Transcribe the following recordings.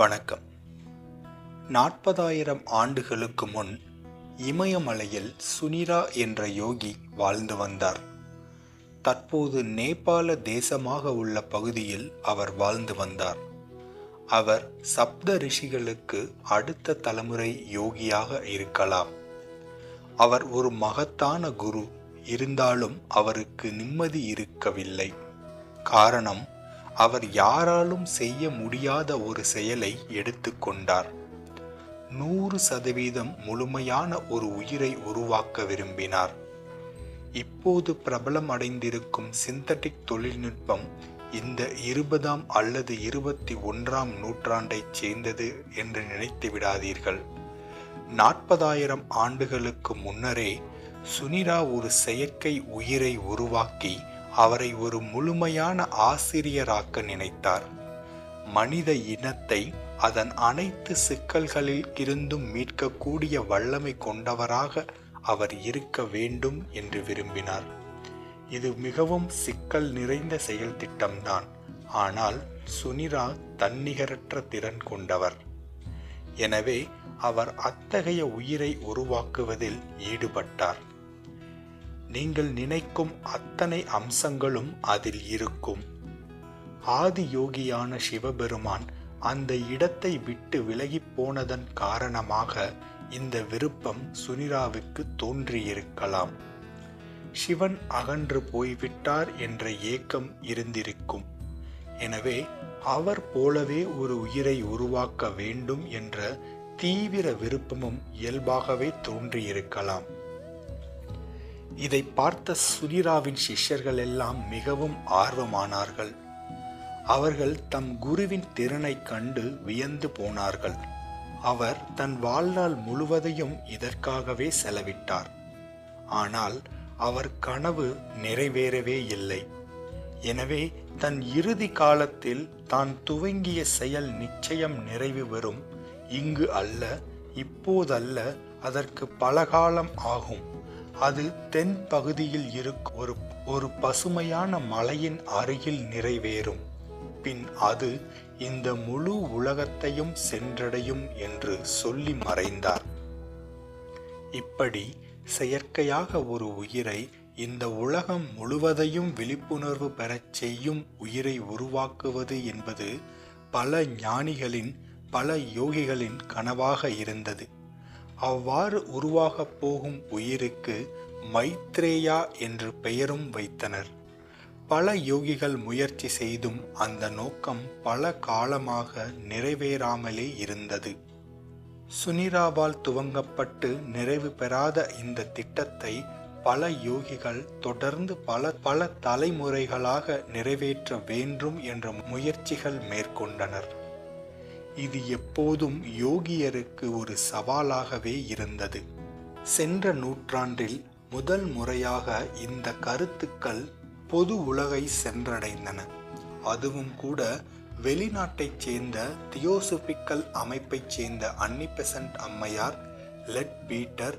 வணக்கம். நாற்பதாயிரம் ஆண்டுகளுக்கு முன் இமயமலையில் சுனிரா என்ற யோகி வாழ்ந்து வந்தார். தற்போது நேபாள தேசமாக உள்ள பகுதியில் அவர் வாழ்ந்து வந்தார். அவர் சப்த ரிஷிகளுக்கு அடுத்த தலைமுறை யோகியாக இருக்கலாம். அவர் ஒரு மகத்தான குரு இருந்தாலும் அவருக்கு நிம்மதி இருக்கவில்லை. காரணம் அவர் யாராலும் செய்ய முடியாத ஒரு செயலை எடுத்துக்கொண்டார். நூறு சதவீதம் முழுமையான ஒரு உயிரை உருவாக்க விரும்பினார். இப்போது பிரபலம் அடைந்திருக்கும் சிந்தட்டிக் தொழில்நுட்பம் இந்த இருபதாம் அல்லது இருபத்தி ஒன்றாம் நூற்றாண்டைச் சேர்ந்தது என்று நினைத்து விடாதீர்கள். நாற்பதாயிரம் ஆண்டுகளுக்கு முன்னரே சுனிரா ஒரு செயற்கை உயிரை உருவாக்கி அவரை ஒரு முழுமையான ஆசிரியராக்க நினைத்தார். மனித இனத்தை அதன் அனைத்து சிக்கல்களில் இருந்தும் மீட்கக்கூடிய வல்லமை கொண்டவராக அவர் இருக்க வேண்டும் என்று விரும்பினார். இது மிகவும் சிக்கல் நிறைந்த செயல் திட்டம்தான். ஆனால் சுனிரா தன்னிகரற்ற திறன் கொண்டவர். எனவே அவர் அத்தகைய உயிரை உருவாக்குவதில் ஈடுபட்டார். நீங்கள் நினைக்கும் அத்தனை அம்சங்களும் அதில் இருக்கும். ஆதி யோகியான சிவபெருமான் அந்த இடத்தை விட்டு விலகிப் போனதன் காரணமாக இந்த விருப்பம் சுனிராவுக்கு தோன்றியிருக்கலாம். சிவன் அகன்று போய்விட்டார் என்ற ஏக்கம் இருந்திருக்கும். எனவே அவர் போலவே ஒரு உயிரை உருவாக்க வேண்டும் என்ற தீவிர விருப்பமும் இயல்பாகவே தோன்றியிருக்கலாம். இதை பார்த்த சுனிராவின் சிஷ்யர்கள் எல்லாம் மிகவும் ஆர்வமானார்கள். அவர்கள் தம் குருவின் திறனை கண்டு வியந்து போனார்கள். அவர் தன் வாழ்நாள் முழுவதையும் இதற்காகவே செலவிட்டார். ஆனால் அவர் கனவு நிறைவேறவே இல்லை. எனவே தன் இறுதி காலத்தில் தான் துவங்கிய செயல் நிச்சயம் நிறைவு வரும் இங்கு அல்ல இப்போதல்ல அதற்கு பல காலம் ஆகும். அது தென் பகுதியில் இருக்கும் ஒரு ஒரு பசுமையான மலையின் அருகில் நிறைவேறும். பின் அது இந்த முழு உலகத்தையும் சென்றடையும் என்று சொல்லி மறைந்தார். இப்படி செயற்கையாக ஒரு உயிரை இந்த உலகம் முழுவதையும் விழிப்புணர்வு பெறச் செய்யும் உயிரை உருவாக்குவது என்பது பல ஞானிகளின் பல யோகிகளின் கனவாக இருந்தது. அவ்வாறு உருவாகப் போகும் உயிருக்கு மைத்ரேயா என்று பெயரும் வைத்தனர். பல யோகிகள் முயற்சி செய்தும் அந்த நோக்கம் பல காலமாக நிறைவேறாமலே இருந்தது. சுனிராவால் துவங்கப்பட்டு நிறைவு பெறாத இந்த திட்டத்தை பல யோகிகள் தொடர்ந்து பல பல தலைமுறைகளாக நிறைவேற்ற வேண்டும் என்ற முயற்சிகள் மேற்கொண்டனர். இது எப்போதும் யோகியருக்கு ஒரு சவாலாகவே இருந்தது. சென்ற நூற்றாண்டில் முதல் முறையாக இந்த கருத்துக்கள் பொது உலகை சென்றடைந்தன. அதுவும் கூட வெளிநாட்டைச் சேர்ந்த தியோசபிக்கல் அமைப்பைச் சேர்ந்த அன்னிபெசன்ட் அம்மையார் லெட் பீட்டர்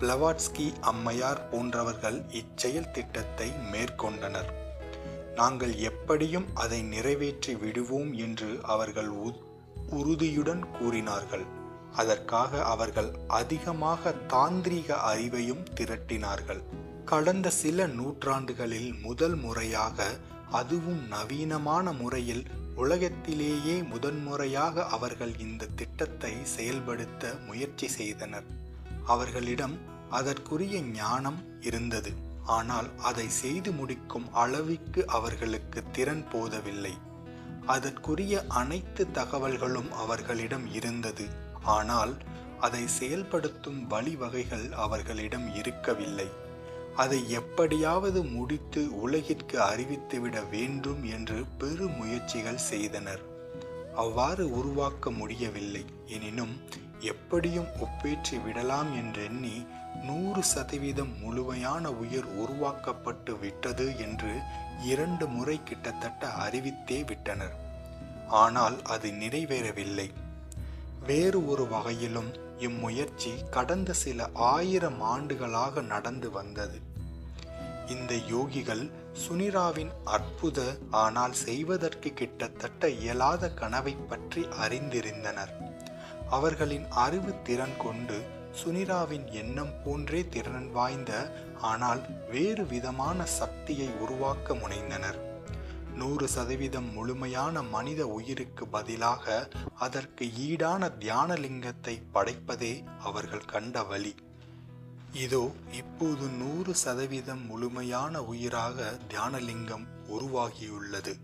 பிளவாட்ஸ்கி அம்மையார் போன்றவர்கள் இச்செயல் திட்டத்தை மேற்கொண்டனர். நாங்கள் எப்படியும் அதை நிறைவேற்றி விடுவோம் என்று அவர்கள் உறுதியுடன் கூறினார்கள். அதற்காக அவர்கள் அதிகமாக தாந்திரிக அறிவையும் திரட்டினார்கள். கடந்த சில நூற்றாண்டுகளில் முதல் முறையாக அதுவும் நவீனமான முறையில் உலகத்திலேயே முதன்முறையாக அவர்கள் இந்த திட்டத்தை செயல்படுத்த முயற்சி செய்தனர். அவர்களிடம் அதற்குரிய ஞானம் இருந்தது. ஆனால் அதை செய்து முடிக்கும் அளவிற்கு அவர்களுக்கு திறன் போதவில்லை. அதற்குரிய அனைத்து தகவல்களும் அவர்களிடம் இருந்தது. ஆனால் அதை செயல்படுத்தும் வழிவகைகள் அவர்களிடம் இருக்கவில்லை. அதை எப்படியாவது முடித்து உலகிற்கு அறிவித்துவிட வேண்டும் என்று பெரு முயற்சிகள் செய்தனர். அவ்வாறு உருவாக்க முடியவில்லை. எனினும் எப்படியும் ஒப்பேற்றி விடலாம் என்றெண்ணி நூறு சதவீதம் முழுமையான உயிர் உருவாக்கப்பட்டு விட்டது என்று இரண்டு முறை கிட்டத்தட்ட அறிவித்தே விட்டனர். ஆனால் அது நிறைவேறவில்லை. வேறு ஒரு வகையிலும் இம்முயற்சி கடந்த சில ஆயிரம் ஆண்டுகளாக நடந்து வந்தது. இந்த யோகிகள் சுனிராவின் அற்புத ஆனால் செய்வதற்கு கிட்டத்தட்ட இயலாத கனவை பற்றி அறிந்திருந்தனர். அவர்களின் அறிவு திறன் கொண்டு சுனிராவின் எண்ணம் போன்றே திறன் வாய்ந்த ஆனால் வேறு விதமான சக்தியை உருவாக்க முனைந்தனர். நூறு சதவீதம் முழுமையான மனித உயிருக்கு பதிலாக அதற்கு ஈடான தியானலிங்கத்தை படைப்பதே அவர்கள் கண்ட வழி. இதோ இப்போது நூறு சதவீதம் முழுமையான உயிராக தியானலிங்கம் உருவாகியுள்ளது.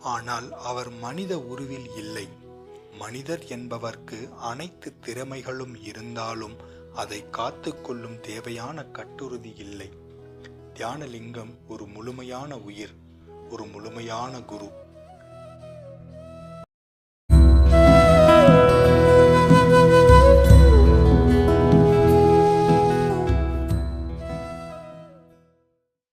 ஆனால் அவர் மனித உருவில் இல்லை. மனிதர் என்பவர்க்கு அனைத்து திறமைகளும் இருந்தாலும் அதை காத்துக்கொள்ளும் தேவையான கட்டுறுதி இல்லை. தியானலிங்கம் ஒரு முழுமையான உயிர் ஒரு முழுமையான குரு.